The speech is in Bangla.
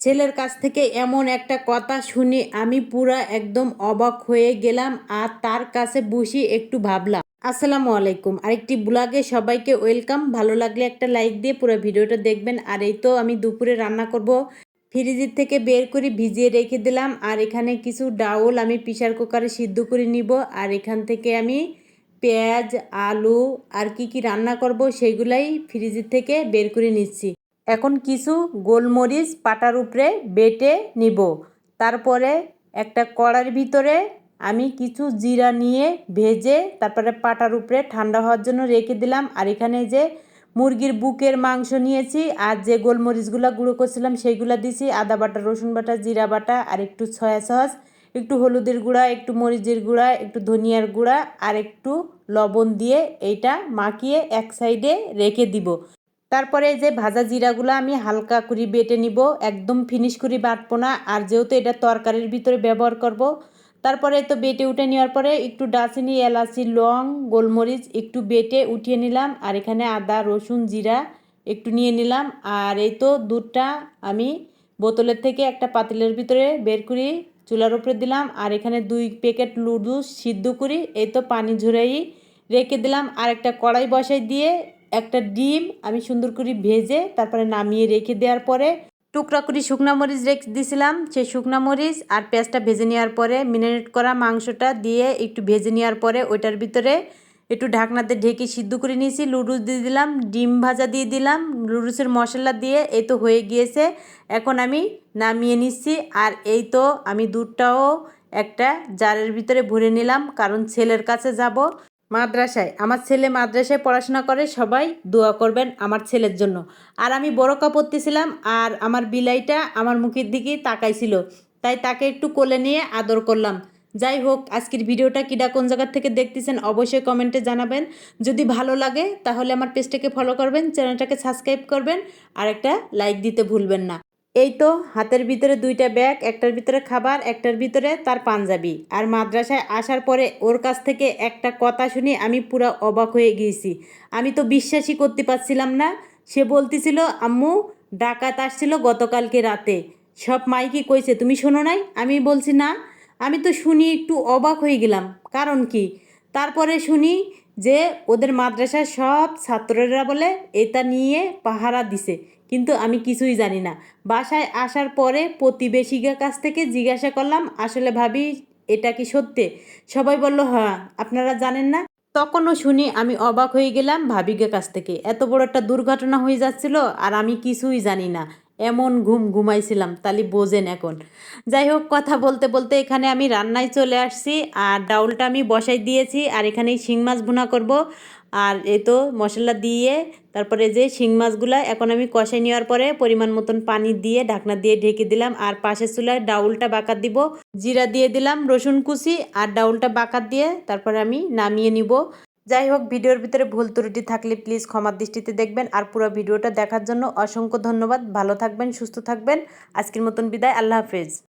ছেলের কাছ থেকে এমন একটা কথা শুনে আমি পুরা একদম অবাক হয়ে গেলাম আর তার কাছে বসে একটু ভাবলাম। আসসালামু আলাইকুম। আরেকটি ব্লগে সবাইকে ওয়েলকাম। ভালো লাগলে একটা লাইক দিয়ে পুরো ভিডিওটা দেখবেন। আর এই তো আমি দুপুরে রান্না করব। ফ্রিজের থেকে বের করে ভিজিয়ে রেখে দিলাম। আর এখানে কিছু ডাউল আমি প্রেশার কুকারে সিদ্ধ করে নিব। আর এখান থেকে আমি পেঁয়াজ, আলু আর কি কি রান্না করব, সেগুলাই ফ্রিজের থেকে বের করে নিচ্ছি। এখন কিছু গোলমরিচ পাটার উপরে বেটে নিব। তারপরে একটা কড়ার ভিতরে আমি কিছু জিরা নিয়ে ভেজে তারপরে পাটার উপরে ঠান্ডা হওয়ার জন্য রেখে দিলাম। আর এখানে যে মুরগির বুকের মাংস নিয়েছি আর যে গোলমরিচগুলো গুঁড়ো করছিলাম সেইগুলো দিছি। আদা বাটা, রসুন বাটা, জিরা বাটা আর একটু সয়া সস, একটু হলুদের গুঁড়া, একটু মরিচের গুঁড়া, একটু ধনিয়ার গুঁড়া আর একটু লবণ দিয়ে এইটা মাখিয়ে এক সাইডে রেখে দিব। তারপরে যে ভাজা জিরাগুলো আমি হালকা করে বেটে নিব, একদম ফিনিশ করে বাটবো না। আর যেহেতু এটা তরকারির ভিতরে ব্যবহার করব, তারপরে তো বেটে উঠে নেওয়ার পরে একটু ডাচিনি এলাচি, লং, গোলমরিচ একটু বেটে উঠিয়ে নিলাম। আর এখানে আদা, রসুন, জিরা একটু নিয়ে নিলাম। আর এই তো দুধটা আমি বোতলের থেকে একটা পাতিলের ভিতরে বের করি চুলার উপরে দিলাম। আর এখানে দুই প্যাকেট লুডু সিদ্ধ করি এই তো পানি ঝরাই রেখে দিলাম। আর একটা কড়াই বসাই দিয়ে একটা ডিম আমি সুন্দর করে ভেজে তারপরে নামিয়ে রেখে দেওয়ার পরে টুকরা করে শুকনা মরিচ রেখে দিয়েছিলাম সেই শুকনা মরিচ আর পেঁয়াজটা ভেজে নেওয়ার পরে মিনারেট করা মাংসটা দিয়ে একটু ভেজে নেওয়ার পরে ওইটার ভিতরে একটু ঢাকনাতে ঢেকে সিদ্ধ করে নিয়েছি। লুডুস দিয়ে দিলাম, ডিম ভাজা দিয়ে দিলাম লুডুসের মশলা দিয়ে এই তো হয়ে গিয়েছে। এখন আমি নামিয়ে নিচ্ছি আর এই তো আমি দুধটাও একটা জারের ভিতরে ভরে নিলাম, কারণ ছেলের কাছে যাব। মাদ্রাসায়। আমার ছেলে মাদ্রাসায় পড়াশোনা করে, সবাই দোয়া করবেন আমার ছেলের জন্য। আর আমি বড় পরতেছিলাম আর আমার বিলাইটা আমার মুখের দিকে তাকাইছিল। তাই তাকে একটু কোলে নিয়ে আদর করলাম। যাই হোক, আজকের ভিডিওটা কিডা কোন জায়গার থেকে দেখতেছেন অবশ্যই কমেন্টে জানাবেন। যদি ভালো লাগে, তাহলে আমার পেজটাকে ফলো করবেন চ্যানেলটাকে সাবস্ক্রাইব করবেন, আর একটা লাইক দিতে ভুলবেন না। এই তো, হাতের ভিতরে দুইটা ব্যাগ, একটার ভিতরে খাবার, একটার ভিতরে তার পাঞ্জাবি। আর মাদ্রাসায় আসার পরে ওর কাছ থেকে একটা কথা শুনে আমি পুরো অবাক হয়ে গিয়েছি। আমি তো বিশ্বাসই করতে পারছিলাম না। সে বলতেছিল, আম্মু, ডাকাত আসছিল গতকালকে রাতে। সব মাইকি কইছে, তুমি শোনো নাই? আমি বলছি, না। আমি তো শুনি একটু অবাক হয়ে গেলাম। কারণ কি? তারপরে শুনি যে ওদের মাদ্রাসার সব ছাত্ররা বলে, এটা নিয়ে পাহারা দিছে। কিন্তু আমি কিছুই জানি না। বাসায় আসার পরে প্রতিবেশীদের কাছ থেকে জিজ্ঞাসা করলাম, আসলে ভাবি, এটা কি সত্যি? সবাই বলল হ্যাঁ আপনারা জানেন না? তখনও শুনি আমি অবাক হয়ে গেলাম ভাবিকের কাছ থেকে। এত বড় একটা দুর্ঘটনা হয়ে যাচ্ছিল আর আমি কিছুই জানি না। এমন ঘুম ঘুমাইছিলাম, তালি বোঝেন এখন। যাই হোক কথা বলতে বলতে এখানে আমি রান্নায় চলে আসছি, আর ডাউলটা আমি বসাই দিয়েছি, আর এখানে শিং মাছ ভুনা করব। আর এই তো মশলা দিয়ে, তারপরে যে শিং মাছগুলা এখন আমি কষাই নেওয়ার পরে পরিমাণ মতন পানি দিয়ে ঢাকনা দিয়ে ঢেকে দিলাম, আর পাশের চুলায় ডাউলটা বাকার দিব। জিরা দিয়ে দিলাম রসুন কুচি, আর ডাউলটা বাকার দিয়ে তারপরে আমি নামিয়ে নিব। যাই হোক ভিডিওর ভিতরে ভুল ত্রুটি থাকলে প্লিজ ক্ষমার দৃষ্টিতে দেখবেন। আর পুরো ভিডিওটা দেখার জন্য অসংখ্য ধন্যবাদ। ভালো থাকবেন, সুস্থ থাকবেন। আজকের মতন বিদায়। আল্লাহ হাফেজ।